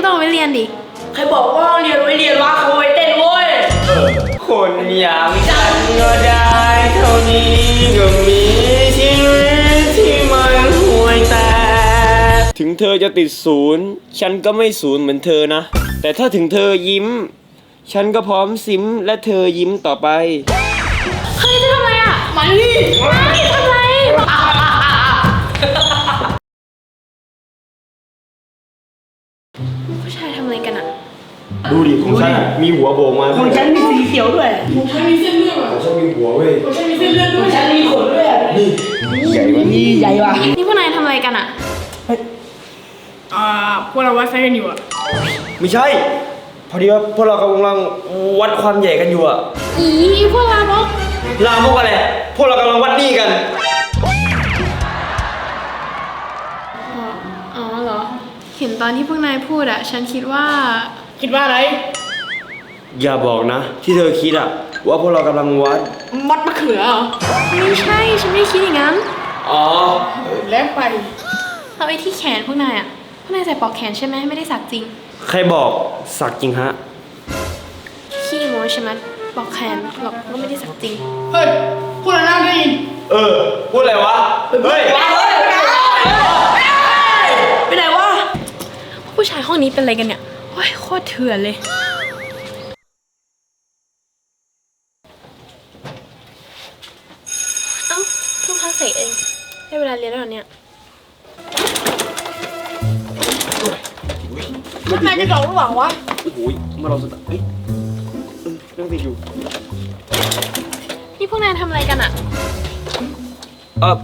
ก็ต้องเอาไว้เรียนดิ ใครบอกว่าเรียนไว้เรียนว่าเขาไว้เต้นเว้ย คนอย่างฉันก็ได้เท่านี้ก็มีชีวิตที่มันห่วยแตกถึงเธอจะติดศูนย์ ฉันก็ไม่ศูนย์เหมือนเธอนะ แต่ถ้าถึงเธอยิ้ม ฉันก็พร้อมซิมและเธอยิ้มต่อไป เฮ้ยจะทำอะไรอะ มาดิไม่ทำ ดูดิของฉันอะมีหัวโบกมาของฉันมีสีเขียวด้วยของฉันมีเส้นเลือดของฉันมีหัวเว้ยของฉันมีเส้นเลือดด้วยของฉันมีขนด้วยอะนี่ใหญ่มากนี่ใหญ่ว่ะนี่พวกนายทำอะไรกันอะอ่าพวกเราวัดไฟกันอยู่อะไม่ใช่ พอดีว่าพวกเรากำลังวัดความใหญ่กันอยู่อะอีพวกลามกลามกอะไรพวกเรากำลังวัดหนี่กันอ๋ออ๋อเหรอ เห็นตอนที่พวกนายพูดอะฉันคิดว่า คิดว่าอะไร อย่าบอกนะ ที่เธอคิดอะว่าพวกเรากำลังวัด มัดมะเขือเหรอไม่ใช่ ฉันไม่ได้คิดอย่างนั้น อ๋อแล้วไปเราไอ้ที่แขนพวกนายอะ พวกนายใส่ปลอกแขนใช่ไหมไม่ได้สักจริง ใครบอกสักจริงฮะ ขี้โม้ใช่ไหมปลอกแขนหรอกก็ไม่ได้สักจริง เฮ้ยพูดอะไรน่าได้ยินเออ พูดอะไรวะ เฮ้ย ไปไหนวะ ผู้ชายห้องนี้เป็นอะไรกันเนี่ย โอ้ยโคตรเถื่อนเลย เอ้าเพิ่งพักเสร็จเอง ได้เวลาเรียนแล้วเหรอเนี่ยข้างในจะดอกหรือเปล่าวะ โอ้โหมาเราสตาร์ทเฮ้ยเออนั่งติดอยู่ นี่พวกนายทำอะไรกันอะเออ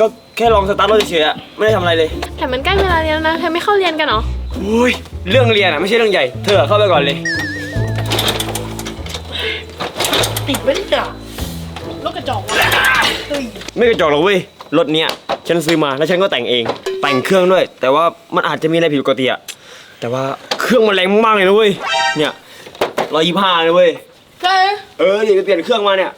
ก็แค่ลองสตาร์ทรถเฉยๆอะไม่ได้ทำอะไรเลย แต่มันใกล้เวลาเรียนแล้วนะเธอไม่เข้าเรียนกันเหรอ โอ้ย เรื่องเรียนอะไม่ใช่เรื่องใหญ่ เธอเข้าไปก่อนเลย ติดไว้ที่จ่ารถกระจอกวะเฮ้ยไม่กระจอกหรอกเว้ย รถเนี้ยฉันซื้อมาแล้วฉันก็แต่งเอง แต่งเครื่องด้วย แต่ว่ามันอาจจะมีอะไรผิดปกติอะแต่ว่าเครื่องมันแรงมากเลยนะเว้ย เนี่ยร้อยยี่ห้าเลยเว้ย ใช่เออเดี๋ยวไปเปลี่ยนเครื่องมาเนี่ย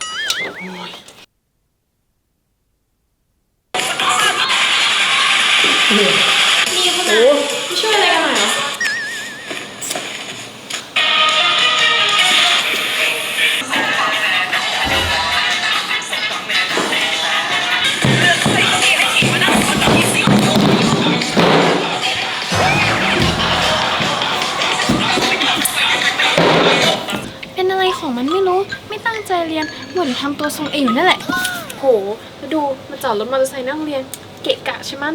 ของมันไม่รู้ไม่ตั้งใจเรียนหมดทำตัวทรงเอวนั่นแหละ โห มาดูมาจอดรถมอเตอร์ไซค์นั่งเรียน เกะกะใช่มั้ย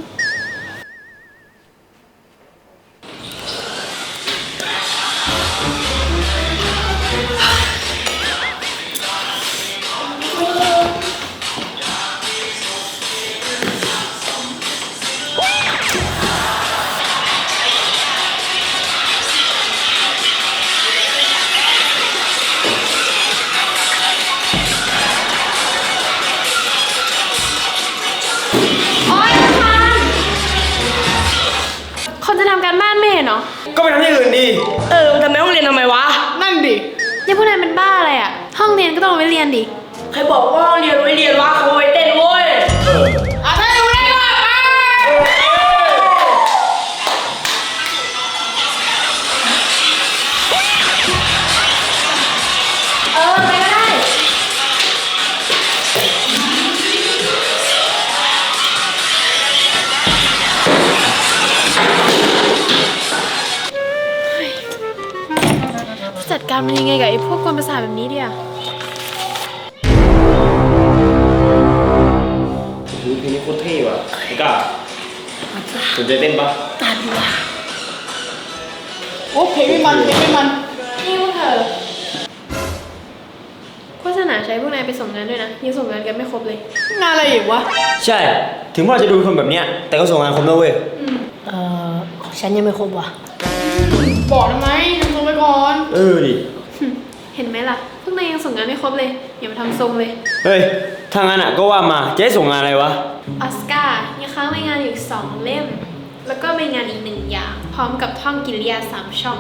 ทำไมต้องเรียนทำไมวะ นั่นดิ นี่พวกนายเป็นบ้าอะไรอะ ห้องเรียนก็ต้องเอาไว้เรียนดิ ใครบอกว่าเรียนไว้เรียนว่าเขาไว้เต้นเว้ย การมันยังไงกับไอ้พวกกวนประสาทแบบนี้เดียดูเพลงนี้โคตรเท่ว่ะไอ้ก้าสนใจเต้นปะตาดูว่ะโอ้เพลงไม่มันเพลงไม่มันนี่พวกเธอโฆษณาใช้พวกนายไปส่งงานด้วยนะยังส่งงานกันไม่ครบเลย งานอะไรอีกวะใช่ ถึงพวกเราจะดูเป็นคนแบบเนี้ย แต่ก็ส่งงานคมนะเว้ยเอ่อของฉันยังไม่ครบว่ะบอกทำไมทำตัวไปก่อน เออดิ เห็นไหมล่ะ พวกนายยังส่งงานไม่ครบเลย อย่ามาทำทรงเลย เฮ้ยถ้างั้นอะก็ว่ามาจะให้ส่งงานอะไรวะ ออสการ์ยังค้างรายงานอยู่อีกสองเล่ม แล้วก็ใบงานอีกหนึ่งอย่าง พร้อมกับท่องกิริยาสามช่อง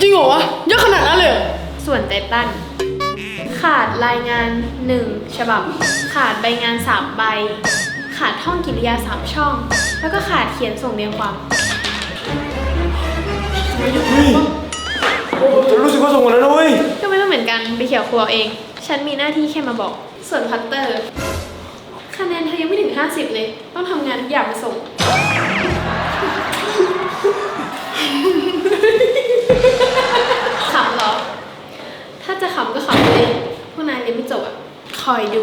จริงเหรอวะเยอะขนาดนั้นเลยเหรอส่วนไตตันขาดรายงานหนึ่งฉบับ ขาดใบงานสามใบ ขาดท่องกิริยาสามช่อง แล้วก็ขาดเขียนส่งเรียงความ ฉันรู้สึกว่าส่งหมดแล้วนะเว้ย ก็ไม่ต้องเหมือนกันไปเขียวครัวเอง ฉันมีหน้าที่แค่มาบอก ส่วนพัตเตอร์ คะแนนเธอยังไม่ถึง 50 เลย ต้องทำงานทุกอย่างมาส่ง ขำเหรอ ถ้าจะขำก็ขำเลยพวกนายเรียนไม่จบอะ คอยดู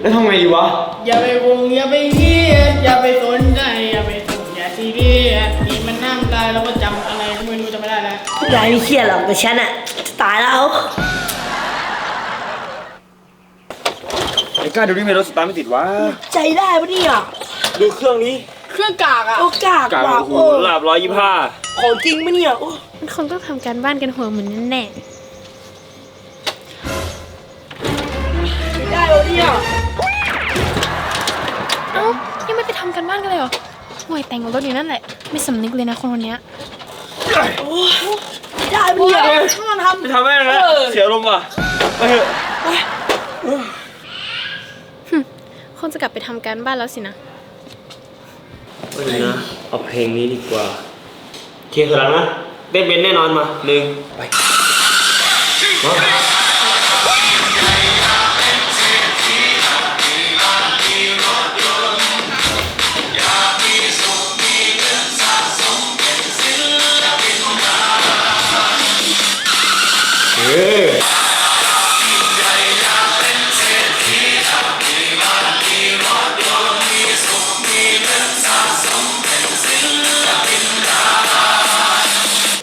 แล้วทำไงดีวะ อย่าไปวงอย่าไปเครียดอย่าไปสนใจอย่าไปสนอย่าซีเรียส นี่มันนั่งตายแล้วก็จำอะไรก็ไม่รู้จำไม่ได้แล้วยายไม่เครียดหรอกแต่ฉันอะจะตายแล้วไอ้ก้าดูดิเมรถสตาร์ทไม่ติดวะใจได้ปะเนี่ยดูเครื่องนี้เครื่องกากอะโอ้กากกลางว่ะหูโอ้ระดับร้อยยี่ห้าของจริงปะเนี่ยโอ้มันคงต้องทำการบ้านกันหัวเหมือนแน่ไม่ได้แล้วเนี่ยๆเอ้ายังไม่ไปทำกันบ้านกันเลยเหรอ ห่วยแต่งรถอยู่นั่นแหละ ไม่สำนึกเลยนะคนคนเนี้ยไม่ได้ปะเนี่ยมันทำ ไม่ทำแม่งนะเสียลมณ์ว่ะไปเถอะคงจะกลับไปทำการบ้านแล้วสินะ วันนี้นะเอาเพลงนี้ดีกว่าเคลียร์กันแล้วนะเต้นเป็นแน่นอนมาหนึ่งไปมา เออ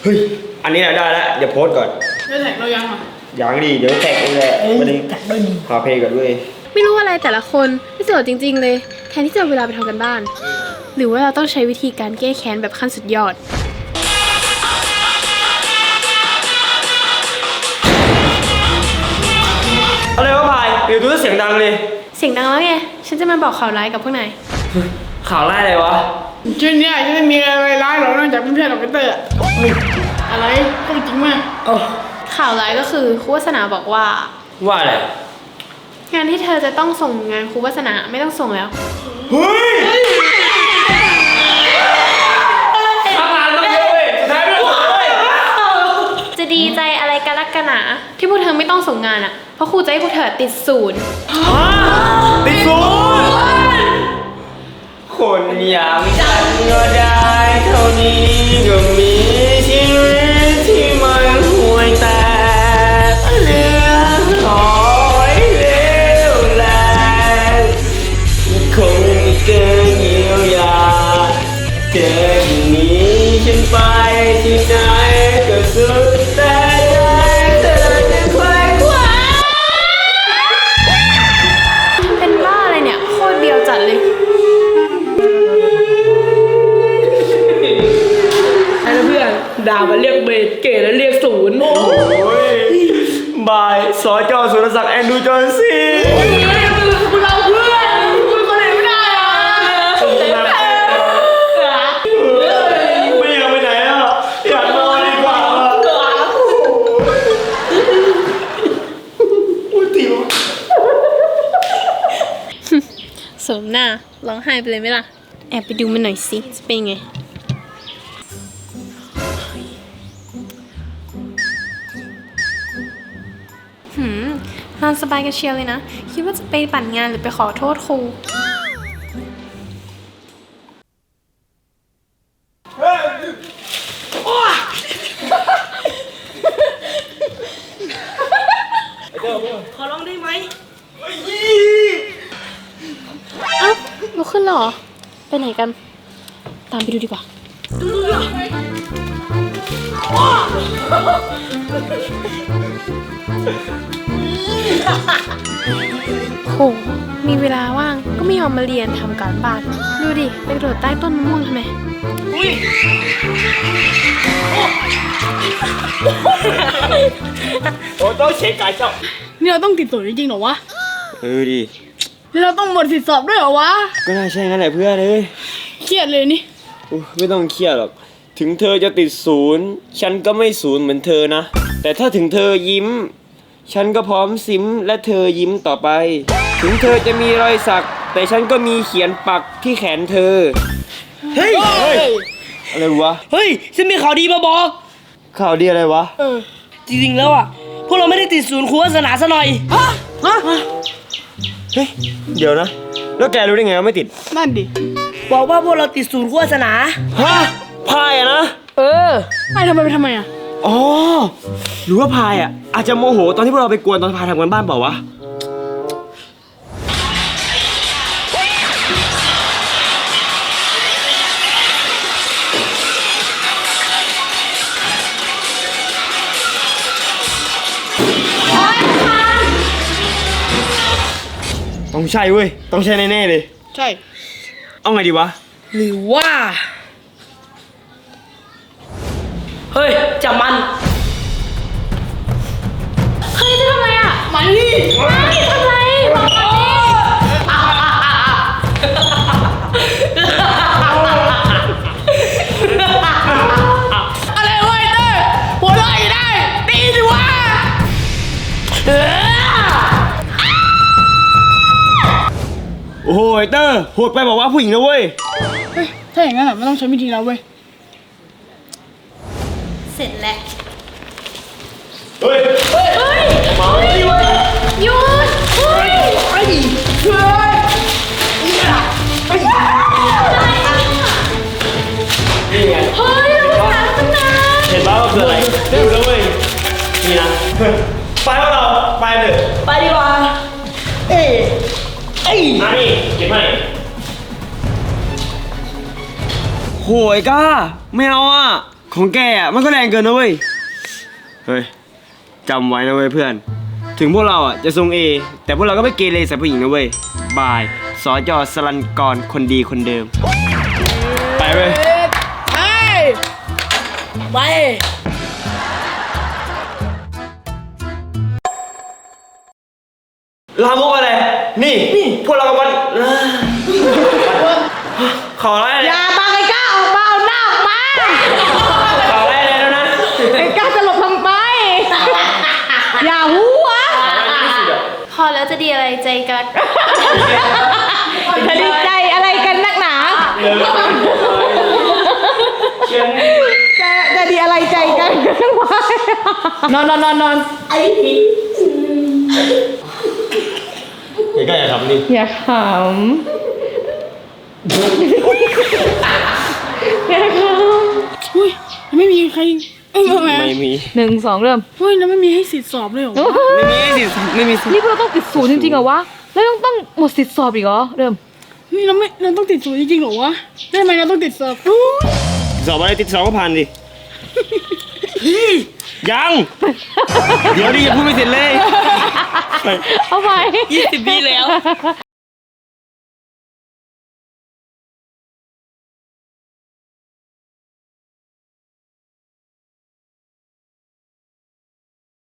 เฮ้ย อันนี้น่ะได้แล้วเดี๋ยวโพสต์ก่อนแล้วแท็กเรายังอะยังดีเดี๋ยวแท็กเองแหละวันนี้จัดด้วยดีหาเพลงก่อนด้วย ไม่รู้อะไรแต่ละคนไม่สนุกจริง ๆ เลย แทนที่จะเอาเวลาไปทำกันบ้าน หรือว่าเราต้องใช้วิธีการแก้แค้นแบบขั้นสุดยอด วะพายเดี๋ยวดูเสียงดังเลยเสียงดังแล้วไง ฉันจะมาบอกข่าวร้ายกับพวกนาย ข่าวไล่อะไรวะ ชื่อเนี้ยจะไม่มีอะไรร้ายหรอกนอกจากเพื่อนๆของเตอร์อะเฮ้ยอะไรก็จริงมากโอ้ข่าวร้ายก็คือครูวัสนาบอกว่า ว่าอะไร งานที่เธอจะต้องส่งงานครูวัสนาไม่ต้องส่งแล้ว เฮ้ย กันลักกันหนาที่พวกเธอไม่ต้องส่งงานอะเพราะครูจะให้พวกเธอติดศูนย์ ติดศูนย์คนอย่างฉันก็ได้เท่านี้ก็มี ด่ามันเรียกเบสเก๋แล้วเรียกศูนย์โอ้ยบายสอจอสุรศักดิ์แอนดูจอนซีเราเพื่อนคุยคนอื่นไม่ได้อะไม่อยากไปไหนอะอยากนอนดีกว่าอุ้ยติ๋วสมหน้าร้องไห้ไปเลยไหมล่ะ แอบไปดูมันหน่อยสิ จะเป็นไง นอนสบายกันเชียวเลยนะ คิดว่าจะไปปั่นงานหรือไปขอโทษครู ขอร้องได้ไหมเอ้าลุกขึ้นเหรอ ไปไหนกัน ตามไปดูดีกว่า โห มีเวลาว่างก็ไม่ยอมมาเรียนทำการบ้าน ดูดิ ไปกระโดดใต้ต้นมะม่วงทำไมโอ้ต้องเช็คการเจ้านี่เราต้องติดตัวจริงๆเหรอวะเออดิแล้วเราต้องหมดสิทธิสอบด้วยเหรอวะ ก็น่าใช่งั้นแหละเพื่อนเอ้ยเครียดเลยนี่อุ๊ยไม่ต้องเครียดหรอก ถึงเธอจะติดศูนย์ฉันก็ไม่ศูนย์เหมือนเธอนะ แต่ถ้าถึงเธอยิ้ม ฉันก็พร้อมซิมและเธอยิ้มต่อไป ถึงเธอจะมีรอยสัก แต่ฉันก็มีเขียนปักที่แขนเธอ เฮ้ยเฮ้ยอะไรวะ เฮ้ยฉันมีข่าวดีมาบอก ข่าวดีอะไรวะจริงๆแล้วอะ พวกเราไม่ได้ติดศูนย์ครูวาสนาซะหน่อย เฮ้ย เดี๋ยวนะ แล้วแกรู้ได้ไงว่าไม่ติด นั่นดิ บอกว่าพวกเราติดศูนย์ครูวาสนา ฮะ พายอะนะ เออ ไม่ทำไมไปทำไมอะ อ๋อ หรือว่าพายอะอาจจะโมโหตอนที่พวกเราไปกวนตอนพายทำกันบ้านเปล่าวะ ต้องใช่เว้ย ต้องใช่แน่ๆเลย ใช่ เอาไงดีวะ หรือว่า เฮ้ยจับมัน เฮ้ยจะทำอะไรอะมานี่ไม่ทำอะไรบอกมาดิอะไรวะไอ้เต้ยหัวเราะอีกได้ตีสิวะโอ้โหไอ้เตอร์โหดไปบอกว่าผู้หญิงนะเว้ยเฮ้ยถ้าอย่างนั้นอะไม่ต้องใช้วิธีเราเว้ย เสร็จแล้วเฮ้ย เฮ้ย เฮ้ยหยุดเฮ้ยเฮ้ยเราหาตั้งนานเห็นป่าวว่าคืออะไรเร็วแล้วเว้ยนี่นะไปพวกเรา ไปเลยไปดีกว่า เอ้ยเอ้ยมานี่เก็บให้โหยก้าไม่เอาอะ ของแกอะมันก็แรงเกินนะเว้ย เฮ้ยจำไว้นะเว้ยเพื่อน ถึงพวกเราอะจะทรงเอแต่พวกเราก็ไม่เกเรใส่ผู้หญิงนะเว้ย บายสอจอสลันกรคนดีคนเดิม ไปเว้ยเฮ้ยไปลามกอะไร นี่ พวกเรากำลังขออะไรอย่ ใจกันจะดีใจอะไรกันนักหนา จะจะดีอะไรใจกันนอนนอนนอนนอนไอ้ก้าอย่าทำนี่อย่าขำอย่าขำอุ้ยไม่มีใครเออแม่ ไม่มี หนึ่งสองเริ่ม เฮ้ยแล้วไม่มีให้สิทธิ์สอบเลยเหรอไม่มีสิไม่มีสินี่พวกเราต้องติดศูนย์จริงๆเหรอวะ แล้วยังต้องหมดสิทธิ์สอบอีกเหรอ เริ่ม นี่เราไม่เราต้องติดศูนย์จริงๆเหรอวะได้ไหมเราต้องติดสอบอุ๊ยสอบอะไรติดสองก็ผ่านดิยัง เดี๋ยวดิอย่าพูดไม่เสร็จเลย เอาไป ยี่สิบปีแล้ว